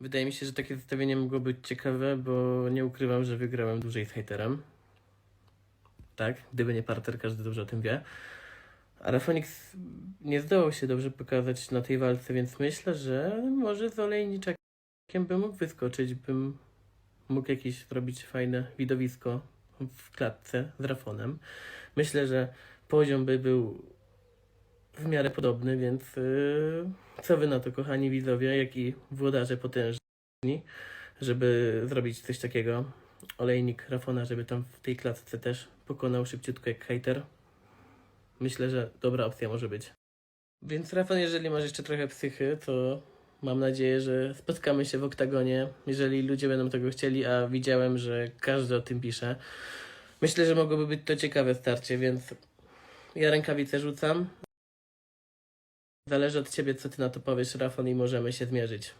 Wydaje mi się, że takie zestawienie mogło być ciekawe, bo nie ukrywam, że wygrałem dłużej z hejterem. Tak, gdyby nie parter, każdy dobrze o tym wie. A Rafonix nie zdołał się dobrze pokazać na tej walce, więc myślę, że może z olejniczkiem bym mógł wyskoczyć, bym mógł jakieś zrobić fajne widowisko w klatce z Rafonem. Myślę, że poziom by był w miarę podobny, więc yy, co wy na to, kochani widzowie, jak i włodarze potężni, żeby zrobić coś takiego. Olejnik Rafona, żeby tam w tej klatce też pokonał szybciutko jak hater. Myślę, że dobra opcja może być. Więc Rafon, jeżeli masz jeszcze trochę psychy, to mam nadzieję, że spotkamy się w oktagonie, jeżeli ludzie będą tego chcieli, a widziałem, że każdy o tym pisze. Myślę, że mogłoby być to ciekawe starcie, więc ja rękawice rzucam. Zależy od ciebie, co ty na to powiesz, Rafon, i możemy się zmierzyć.